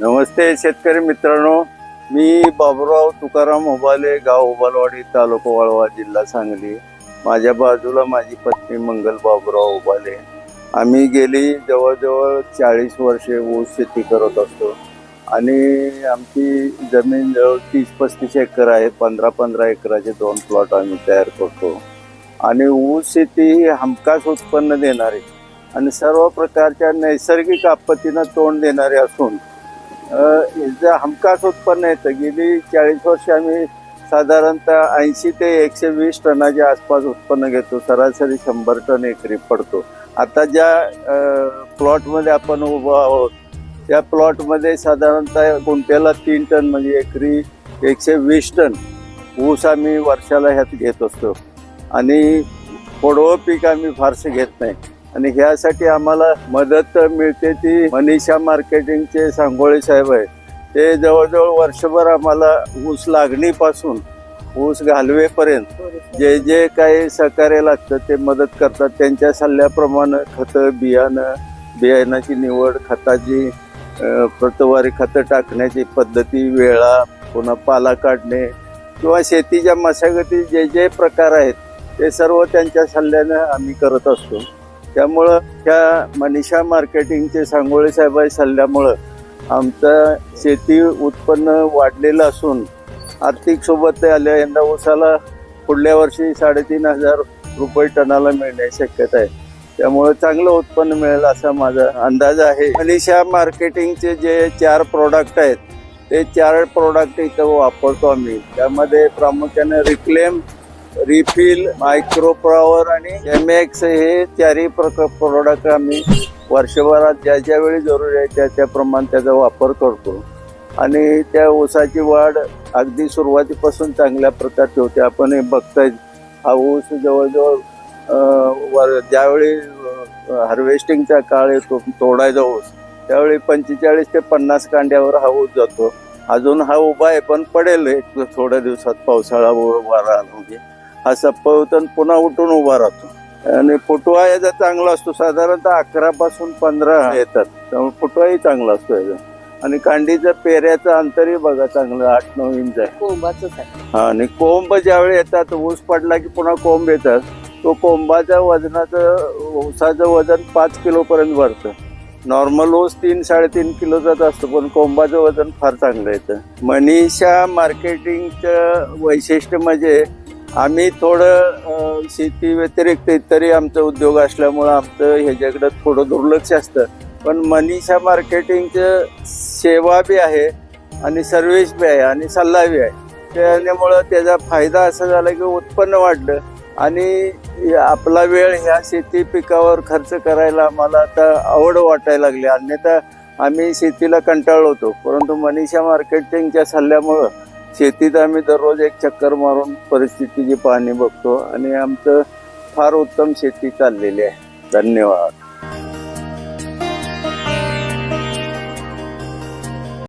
नमस्ते शेतकरी मित्रांनो. मी बाबुराव तुकाराम उबाले गाव उबालवाडी तालुका वाळवा जिल्हा सांगली. माझ्या बाजूला माझी पत्नी मंगल बाबुराव उबाले. आम्ही गेली जवळजवळ चाळीस वर्षे ऊस शेती करत असतो. आणि आमची जमीन जवळ तीस पस्तीस एकर आहे पंधरा पंधरा एकराचे दोन प्लॉट आम्ही तयार करतो. आणि ऊस शेती ही हमखास उत्पन्न देणारी आणि सर्व प्रकारच्या नैसर्गिक आपत्तीनं तोंड देणारे असून याचं हमखास उत्पन्न येतं गेली चाळीस वर्ष आम्ही साधारणतः ऐंशी ते एकशे वीस टनाच्या आसपास उत्पन्न घेतो. सरासरी शंभर टन एकरी पडतो. आता ज्या प्लॉटमध्ये आपण उभं आहोत त्या प्लॉटमध्ये साधारणतः गुंठ्याला तीन टन म्हणजे एकरी एकशे वीस टन ऊस आम्ही वर्षाला ह्यात घेत असतो. आणि पोडवं पीक आम्ही फारसे घेत नाही. आणि ह्यासाठी आम्हाला मदत मिळते ती मनीषा मार्केटिंगचे सांगोळे साहेब आहे ते जवळजवळ वर्षभर आम्हाला ऊस लागणीपासून ऊस घालवेपर्यंत जे जे काही सहकार्य लागतं ते मदत करतात. त्यांच्या सल्ल्याप्रमाणे खतं बियाणं बियाणाची निवड खताची प्रतवारी खतं टाकण्याची पद्धती वेळा पुन्हा पाला काढणे किंवा शेतीच्या मशागती जे जे प्रकार आहेत ते सर्व त्यांच्या सल्ल्यानं आम्ही करत असतो. त्यामुळं त्या मनीषा मार्केटिंगचे सांगोळे साहेबाई सल्ल्यामुळं आमचं शेती उत्पन्न वाढलेलं असून आर्थिक सोबत आल्या यंदा ऊसाला पुढल्या वर्षी साडेतीन हजार रुपये टनाला मिळण्याची शक्यता आहे. त्यामुळे चांगलं उत्पन्न मिळेल असा माझा अंदाज आहे. मनीषा मार्केटिंगचे जे चार प्रोडक्ट आहेत ते चार प्रोडक्ट इथं वापरतो आम्ही. त्यामध्ये प्रामुख्याने रिक्लेम रिफिल मायक्रो पॉवर आणि एम एक्स हे चारही प्रकार प्रोडक्ट आम्ही वर्षभरात ज्या ज्या वेळी जरुरी आहे त्या त्याप्रमाणे त्याचा वापर करतो. आणि त्या ऊसाची वाढ अगदी सुरुवातीपासून चांगल्या प्रकारची होते. आपण हे बघताय हा ऊस जवळजवळ ज्यावेळी हार्वेस्टिंगचा काळ येतो तोडायचा ऊस त्यावेळी पंचेचाळीस ते पन्नास कांड्यावर हा ऊस जातो. अजून हा उभा आहे पण पडेल एक थोड्या दिवसात पावसाळा वारा म्हणजे. हा होतो आणि पुन्हा उठून उभा राहतो. आणि फुटवा याचा चांगला असतो. साधारणतः अकरा पासून पंधरा येतात. त्यामुळे फुटवाही चांगला असतो याचा. आणि कांडीचं पेऱ्याचं अंतरही बघा चांगलं आठ नऊ इंच आहे. हा आणि कोंब ज्यावेळी येतात ऊस पडला की पुन्हा कोंब येतात. तो कोंबाच्या वजनाचं ऊसाचं वजन पाच किलो पर्यंत भरतं. नॉर्मल ऊस तीन साडेतीन किलोचाच असतो पण कोंबाचं वजन फार चांगलं येतं. मनीषा मार्केटिंगचं वैशिष्ट्य म्हणजे आम्ही थोडं शेती व्यतिरिक्त इतरही आमचा उद्योग असल्यामुळं आमचं ह्याच्याकडं थोडं दुर्लक्ष असतं. पण मनीषा मार्केटिंगचं सेवा बी आहे आणि सर्व्हिस बी आहे आणि सल्ला बी आहे. त्यामुळं त्याचा फायदा असा झाला की उत्पन्न वाढलं आणि आपला वेळ ह्या शेती पिकावर खर्च करायला आम्हाला आता आवड वाटायला लागली. अन्यथा आम्ही शेतीला कंटाळलो होतो. परंतु मनीषा मार्केटिंगच्या सल्ल्यामुळं शेतीत आम्ही दररोज एक चक्कर मारून परिस्थितीची पाहणी बघतो आणि आमचं फार उत्तम शेती चाललेली आहे. धन्यवाद.